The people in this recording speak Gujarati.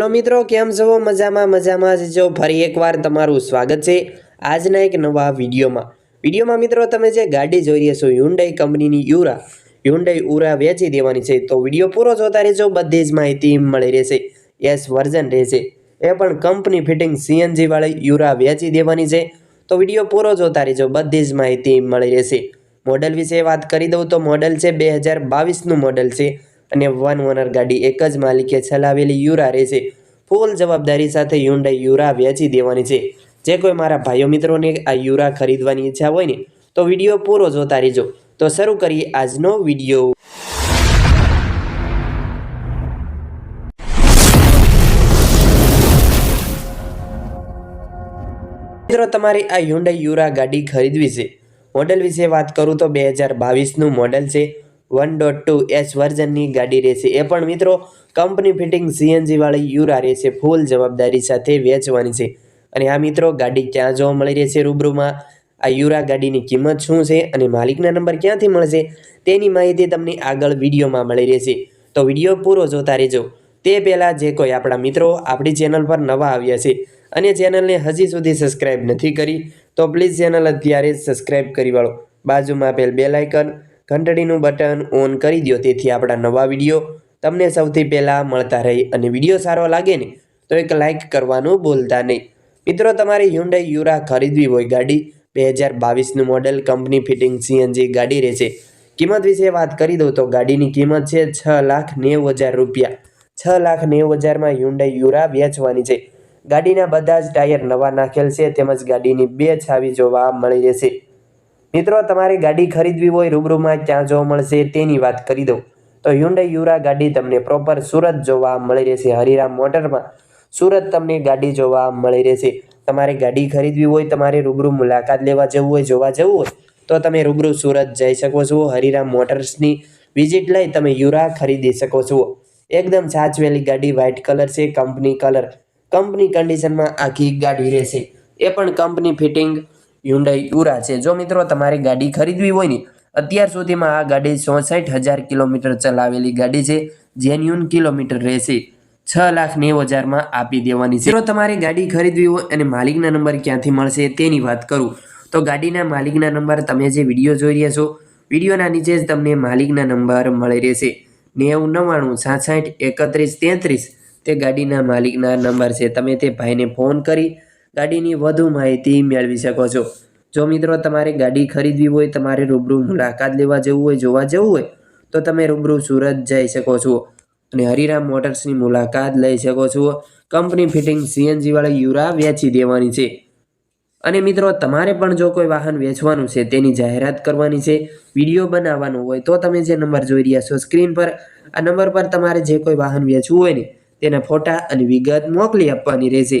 હેલો મિત્રો, કેમ છો? મજામાં મજામાં જ જો ફરી એકવાર તમારું સ્વાગત છે આજના એક નવા વિડીયોમાં. વિડીયોમાં મિત્રો, તમે જે ગાડી જોઈ રહ્યા છો હ્યુન્ડાઈ કંપનીની યુરા હ્યુન્ડાઈ ઉરા વેચી દેવાની છે, તો વીડિયો પૂરો જોતા રહેજો, બધી જ માહિતી મળી રહેશે એસ વર્ઝન રહેશે. એ પણ કંપની ફિટિંગ સીએનજી વાળી યુરા વેચી દેવાની છે, તો વીડિયો પૂરો જોતા રહેજો, બધી જ માહિતી મળી રહેશે. મોડલ વિશે વાત કરી દઉં તો મોડલ છે, બે હજાર બાવીસનું મોડલ છે અને વન ઓનર ગાડી એક જ માલિકે ચલાવેલી યુરા રહેશે ફૂલ જવાબદારી સાથે હ્યુન્ડાઈ યુરા વેચી દેવાની છે. જે કોઈ મારા ભાઈઓ મિત્રોને આ યુરા ખરીદવાની ઈચ્છા હોય ને, તો વીડિયો પૂરો જોતા રહેજો. તો શરૂ કરીએ આજનો વીડિયો. મિત્રો, તમારે આ હ્યુન્ડાઈ યુરા ગાડી ખરીદવી છે. મોડલ વિશે વાત કરું તો બે હજાર બાવીસનું મોડલ છે. વન ડોટ ટુ એચ વર્ઝનની ગાડી રહેશે. એ પણ મિત્રો, કંપની ફિટિંગ સીએનજીવાળી યુરા રહેશે, ફૂલ જવાબદારી સાથે વેચવાની છે. અને આ મિત્રો, ગાડી ક્યાં જોવા મળી રહેશે રૂબરૂમાં? આ યુરા ગાડીની કિંમત શું છે અને માલિકના નંબર ક્યાંથી મળશે? તેની માહિતી તમને આગળ વિડીયોમાં મળી રહેશે. તો વીડિયો પૂરો જોતા રહેજો. તે પહેલાં જે કોઈ આપણા મિત્રો આપણી ચેનલ પર નવા આવ્યા છે અને ચેનલને હજી સુધી સબસ્ક્રાઇબ નથી કરી, તો પ્લીઝ ચેનલ અત્યારે સબસ્ક્રાઈબ કરી વાળો. બાજુમાં આપેલ બેલ આઇકન ઘંટડીનું બટન ઓન કરી દો તેથી આપણા નવા વીડિયો તમને સૌથી પહેલાં મળતા રહે અને વીડિયો સારો લાગે ને, તો એક લાઇક કરવાનું ભૂલતા નહીં. મિત્રો, તમારે હ્યુન્ડાઈ યુરા ખરીદવી હોય ગાડી, બે હજાર બાવીસનું મોડેલ, કંપની ફિટિંગ સીએનજી ગાડી રહેશે. કિંમત વિશે વાત કરી દઉં તો ગાડીની કિંમત છે છ લાખ નેવું હજાર રૂપિયા. છ લાખ નેવું હજારમાં હ્યુન્ડાઈ યુરા વેચવાની છે. ગાડીના બધા જ ટાયર નવા નાખેલ છે, તેમજ ગાડીની બે છાવી જોવા મળી રહેશે. મિત્રો, તમારે ગાડી ખરીદવી હોય, રૂબરૂમાં ક્યાં જોવા મળશે, તેની વાત કરી દઉં. તો હ્યુન્ડાઈ યુરા ગાડી તમને પ્રોપર સુરત જોવા મળી રહેશે. હરિરામ મોટરમાં સુરત તમને ગાડી જોવા મળી રહેશે. તમારે ગાડી ખરીદવી હોય, તમારે રૂબરૂ મુલાકાત લેવા જવું હોય, જોવા જવું હોય, તો તમે રૂબરૂ સુરત જઈ શકો છો. હરિરામ મોટર્સની વિઝિટ લઈ તમે યુરા ખરીદી શકો છો. એકદમ સાચવેલી ગાડી વ્હાઇટ કલર છે, કંપની કલર. કંપની કન્ડિશનમાં આખી ગાડી રહેશે. એ પણ કંપની ફિટિંગ હ્યુન્ડાઈ યુરા છે. જો મિત્રો તમારે ગાડી ખરીદવી હોય ને, અત્યાર સુધીમાં આ ગાડી ચોસઠ હજાર કિલોમીટર ચલાવેલી ગાડી છે જેન્યુન કિલોમીટર રહેશે. છ લાખ નેવું હજારમાં આપી દેવાની છે. જો તમારે ગાડી ખરીદવી હોય અને માલિકના નંબર ક્યાંથી મળશે તેની વાત કરું. તો ગાડીના માલિકના નંબર તમે જે વીડિયો જોઈ રહ્યા છો, વિડીયોના નીચે જ તમને માલિકના નંબર મળી રહેશે. નેવું નવ્વાણું સાસઠ એકત્રીસ તેત્રીસ તે ગાડીના માલિકના નંબર છે. તમે તે ભાઈને ફોન કરી ગાડીની વધુ માહિતી મેળવી શકો છો. જો મિત્રો તમારે ગાડી ખરીદવી હોય, તમારે રૂબરૂ મુલાકાત લેવા જવું હોય, જોવા જવું હોય, તો તમે રૂબરૂ સુરત જઈ શકો છો અને હરિરામ મોટર્સની મુલાકાત લઈ શકો છો. કંપની ફિટિંગ સીએનજીવાળા યુરા વેચી દેવાની છે. અને મિત્રો, તમારે પણ જો કોઈ વાહન વેચવાનું છે, તેની જાહેરાત કરવાની છે, વીડિયો બનાવવાનો હોય, તો તમે જે નંબર જોઈ રહ્યા છો સ્ક્રીન પર, આ નંબર પર તમારે જે કોઈ વાહન વેચવું હોય ને, તેના ફોટા અને વિગત મોકલી આપવાની રહેશે.